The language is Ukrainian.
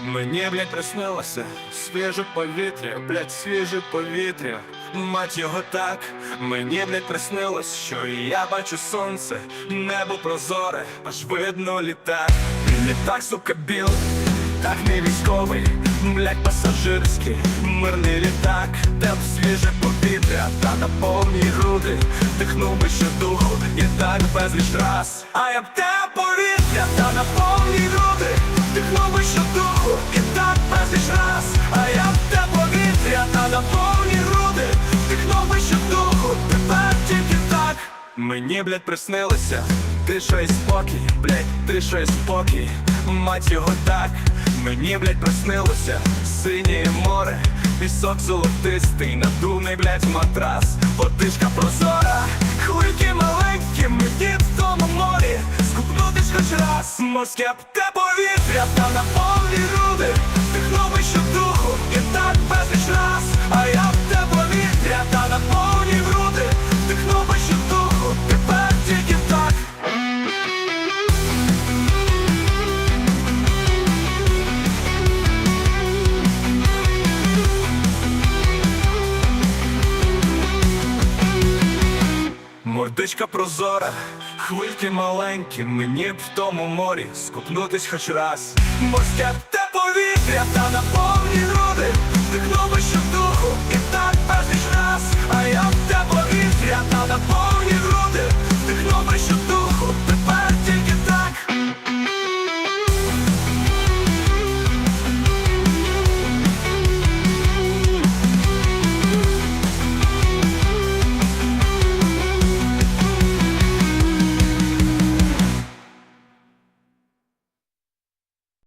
Мені, блядь, приснилося свіже повітря, блядь, свіже повітря. Мать його так, мені, блядь, приснилось, що я бачу сонце, небо прозоре, аж видно літак. Літак, сука, білий, так не військовий, блядь, пасажирський, мирний літак, де б свіже повітря, та на повні груди, дихнув би ще духу, і так безліч раз. А я б те повітря, та на повні груди, Мені, блядь, приснилося, тиша і спокій, блядь, тиша і спокій, мать його так, мені, блядь, приснилося, синє море, пісок золотистий, надувний, блядь, матрас, водишка прозора, хвильки маленькі, мені в тому морі, скупнутись хоч раз, морське те повітря, та на повні Мордичка прозора, хвильки маленькі, мені б в тому морі скупнутись хоч раз. Морське те повітря та на повні груди, дихнув би духу, і так безліч раз, а я б те повітря та на повні